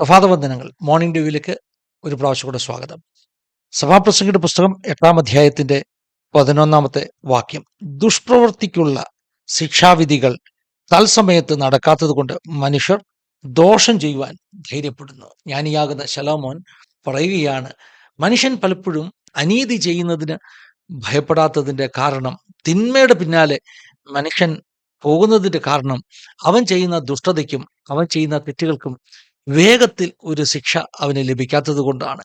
പ്രഭാതവന്ദനങ്ങൾ. Morning ഡ്യൂവിലേക്ക് ഒരു പ്രാവശ്യം കൂടെ സ്വാഗതം. സഭാപ്രസംഗയുടെ പുസ്തകം എട്ടാം അധ്യായത്തിന്റെ പതിനൊന്നാമത്തെ വാക്യം. ദുഷ്പ്രവൃത്തിക്കുള്ള ശിക്ഷാവിധികൾ തത്സമയത്ത് നടക്കാത്തത് കൊണ്ട് മനുഷ്യർ ദോഷം ചെയ്യുവാൻ ധൈര്യപ്പെടുന്നു. ജ്ഞാനിയാകുന്ന ശലോമോൻ പറയുകയാണ് മനുഷ്യൻ പലപ്പോഴും അനീതി ചെയ്യുന്നതിന് ഭയപ്പെടാത്തതിന്റെ കാരണം തിന്മയുടെ പിന്നാലെ മനുഷ്യൻ പോകുന്നതിന്റെ കാരണം അവൻ ചെയ്യുന്ന ദുഷ്ടതയ്ക്കും അവൻ ചെയ്യുന്ന തെറ്റുകൾക്കും വേഗത്തിൽ ഒരു ശിക്ഷ അവന് ലഭിക്കാത്തത് കൊണ്ടാണ്.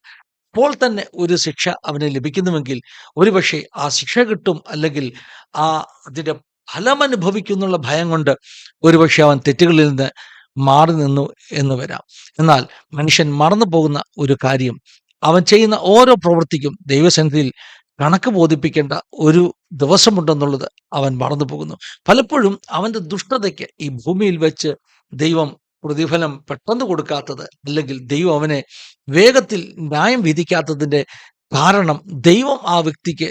അപ്പോൾ തന്നെ ഒരു ശിക്ഷ അവന് ലഭിക്കുന്നുവെങ്കിൽ ഒരുപക്ഷെ ആ ശിക്ഷ കിട്ടും അല്ലെങ്കിൽ ആ അതിന്റെ ഫലം അനുഭവിക്കുന്നുള്ള ഭയം കൊണ്ട് ഒരുപക്ഷെ അവൻ തെറ്റുകളിൽ നിന്ന് മാറി നിന്നു എന്ന് വരാം. എന്നാൽ മനുഷ്യൻ മറന്നു പോകുന്ന ഒരു കാര്യം അവൻ ചെയ്യുന്ന ഓരോ പ്രവൃത്തിക്കും ദൈവസന്നിധിയിൽ കണക്ക് ബോധിപ്പിക്കേണ്ട ഒരു ദിവസമുണ്ടെന്നുള്ളത് അവൻ മറന്നു പോകുന്നു. പലപ്പോഴും അവന്റെ ദുഷ്ടതയ്ക്ക് ഈ ഭൂമിയിൽ വെച്ച് ദൈവം പ്രതിഫലം പെട്ടെന്ന് കൊടുക്കാത്തത് അല്ലെങ്കിൽ ദൈവം അവനെ വേഗത്തിൽ ന്യായം വിധിക്കാത്തതിന്റെ കാരണം ദൈവം ആ വ്യക്തിക്ക്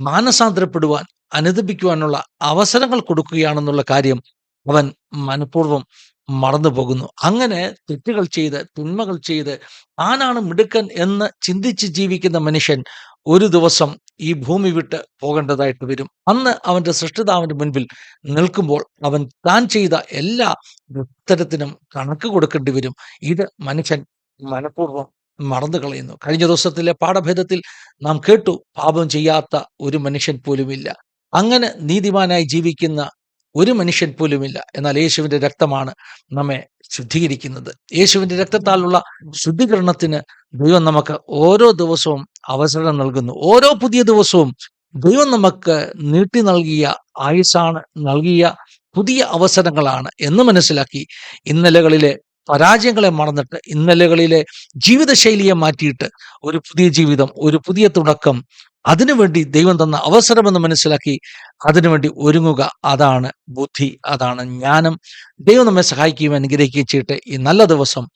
മാനസാന്തരപ്പെടുവാൻ അനുദപിക്കുവാനുള്ള അവസരങ്ങൾ കൊടുക്കുകയാണെന്നുള്ള കാര്യം അവൻ മനഃപൂർവം മറന്നു പോകുന്നു അങ്ങനെ തെറ്റുകൾ ചെയ്ത് തിന്മകൾ ചെയ്ത് ആനാണ് മിടുക്കൻ എന്ന് ചിന്തിച്ച് ജീവിക്കുന്ന മനുഷ്യൻ ഒരു ദിവസം ഈ ഭൂമി വിട്ട് പോകേണ്ടതായിട്ട് വരും. അന്ന് അവന്റെ സൃഷ്ടിതാവിന്റെ മുൻപിൽ നിൽക്കുമ്പോൾ അവൻ താൻ ചെയ്ത എല്ലാ ഉത്തരത്തിനും കണക്ക് കൊടുക്കേണ്ടി വരും. ഇത് മനുഷ്യൻ മനഃപൂർവം മറന്നു കളയുന്നു. കഴിഞ്ഞ ദിവസത്തിലെ പാഠഭേദത്തിൽ നാം കേട്ടു പാപം ചെയ്യാത്ത ഒരു മനുഷ്യൻ പോലുമില്ല. അങ്ങനെ നീതിമാനായി ജീവിക്കുന്ന ഒരു മനുഷ്യൻ പോലുമില്ല. എന്നാൽ യേശുവിന്റെ രക്തമാണ് നമ്മെ ശുദ്ധീകരിക്കുന്നത്. യേശുവിന്റെ രക്തത്താലുള്ള ശുദ്ധീകരണത്തിന് ദൈവം നമുക്ക് ഓരോ ദിവസവും അവസരം നൽകുന്നു. ഓരോ പുതിയ ദിവസവും ദൈവം നമുക്ക് നീട്ടി നൽകിയ ആയുസാണ് നൽകിയ പുതിയ അവസരങ്ങളാണ് എന്ന് മനസ്സിലാക്കി ഇന്നലകളിലെ പരാജയങ്ങളെ മറന്നിട്ട് ഇന്നലകളിലെ ജീവിതശൈലിയെ മാറ്റിയിട്ട് ഒരു പുതിയ ജീവിതം ഒരു പുതിയ തുടക്കം അതിനുവേണ്ടി ദൈവം തന്ന അവസരമെന്ന് മനസ്സിലാക്കി അതിനുവേണ്ടി ഒരുങ്ങുക. അതാണ് ബുദ്ധി അതാണ് ജ്ഞാനം. ദൈവം നമ്മെ സഹായിക്കുകയും അനുഗ്രഹിക്കുകയും ചെയ്യട്ടെ ഈ നല്ല ദിവസം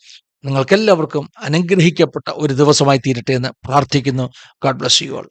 നിങ്ങൾക്കെല്ലാവർക്കും അനുഗ്രഹിക്കപ്പെട്ട ഒരു ദിവസമായി തീരട്ടെ എന്ന് പ്രാർത്ഥിക്കുന്നു. God bless you all